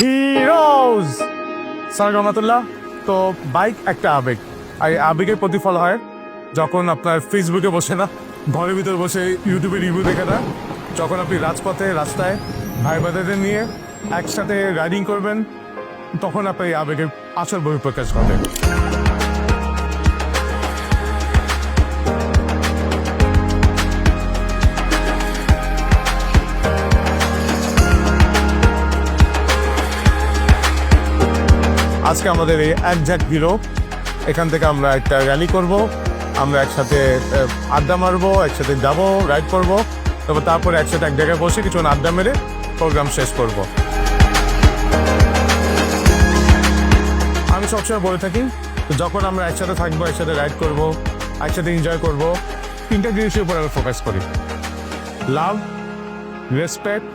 Heroes sir রহমাতুল্লাহ। তো bike একটা আবেগ। আর এই আবেগের প্রতিফল হয় যখন আপনার ফেসবুকে বসে না, ঘরের ভিতরে বসে ইউটিউবে রিভিউ দেখে না, যখন আপনি রাজপথে, রাস্তায় ভাই বাদাদের নিয়ে একসাথে রাইডিং করবেন, তখন আপনার এই আবেগের আসল বহিঃপ্রকাশ ঘটে। আজকে আমাদের এই একজ্যাক্ট হিরো এখান থেকে আমরা একটা র্যালি করব। আমরা একসাথে আড্ডা মারবো, একসাথে যাব রাইড করব। তবে তারপরে একসাথে এক জায়গায় বসে কিছুক্ষণ আড্ডা মেরে প্রোগ্রাম শেষ করব। আমি সবসময় বলে থাকি যখন আমরা একসাথে থাকব, একসাথে রাইড করব, একসাথে এনজয় করব, তিনটা জিনিসের উপর আমি ফোকাস করি। লাভ রেসপেক্ট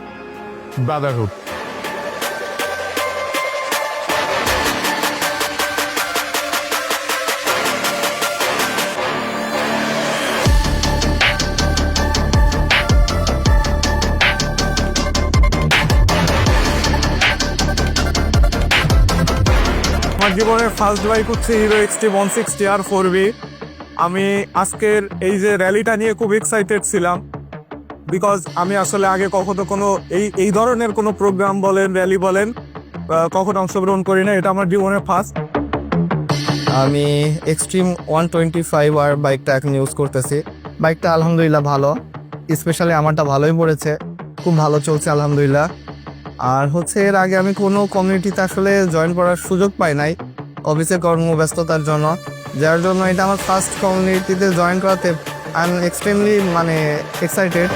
ব্রাদারহুড আমার জীবনের ফার্স্ট বাইক হচ্ছে Hero XT one sixty R four V আমি আজকের এই যে র্যালিটা নিয়ে খুব এক্সাইটেড ছিলাম বিকজ আমি আসলে আগে কখনো কোনো এই এই ধরনের কোনো প্রোগ্রাম বলেন র্যালি বলেন কখনো অংশগ্রহণ করি না এটা আমার জীবনের ফার্স্ট আমি Xtreme one twenty five R বাইকটা এখন ইউজ করতেছি। বাইকটা আলহামদুলিল্লাহ ভালো স্পেশালি আমারটা ভালোই পড়েছে। খুব ভালো চলছে, আলহামদুলিল্লাহ। আর হচ্ছে এর আগে আমি কোনো কমিউনিটিতে আসলে জয়েন করার সুযোগ পাই নাই অফিসে কর্মব্যস্ততার জন্য। যার জন্য এটা আমার ফার্স্ট কমিউনিটিতে জয়েন করাতে আই এম এক্সট্রিমলি মানে এক্সাইটেড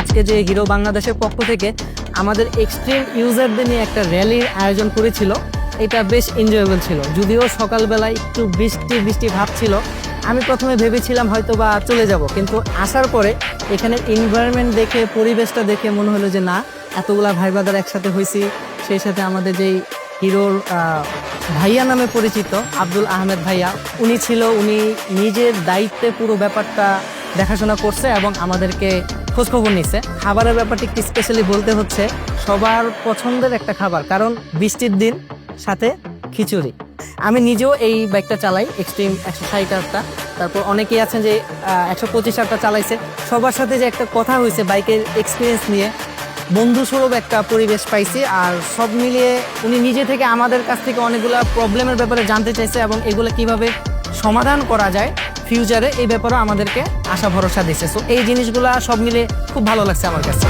আজকে যে হিরো বাংলাদেশের পক্ষ থেকে আমাদের এক্সট্রিম ইউজারদের নিয়ে একটা র্যালির আয়োজন করেছিল। এটা বেশ এনজয়েবল ছিল। যদিও সকালবেলায় একটু বৃষ্টি বৃষ্টি ভাব ছিল। আমি প্রথমে ভেবেছিলাম হয়তো বা চলে যাব, কিন্তু আসার পরে এখানে এনভায়রনমেন্ট দেখে, পরিবেশটা দেখে মনে হলো যে না, এতগুলা ভাই বাদার একসাথে হয়েছি সেই সাথে আমাদের যেই হিরোর ভাইয়া নামে পরিচিত আব্দুল আহমেদ ভাইয়া, উনি ছিল, উনি নিজের দায়িত্বে পুরো ব্যাপারটা দেখাশোনা করছে এবং আমাদেরকে খোঁজখবর নিছে। খাবারের ব্যাপারটি স্পেশালি বলতে হচ্ছে, সবার পছন্দের একটা খাবার। কারণ বৃষ্টির দিন সাথে খিচুড়ি। আমি নিজেও এই বাইকটা চালাই এক্সট্রিম একশো ষাট আটটা তারপর অনেকেই আছেন যে একশো পঁচিশ আটটা চালাইছে। সবার সাথে যে একটা কথা হয়েছে বাইকের এক্সপিরিয়েন্স নিয়ে, বন্ধুস্বরূপ একটা পরিবেশ পাইছি আর সব মিলিয়ে উনি নিজে থেকে আমাদের কাছ থেকে অনেকগুলো প্রবলেমের ব্যাপারে জানতে চাইছে এবং এগুলো কীভাবে সমাধান করা যায় ফিউচারে এই ব্যাপারেও আমাদেরকে আশা ভরসা দিচ্ছে সো এই জিনিসগুলো সব মিলে খুব ভালো লাগছে আমার কাছে।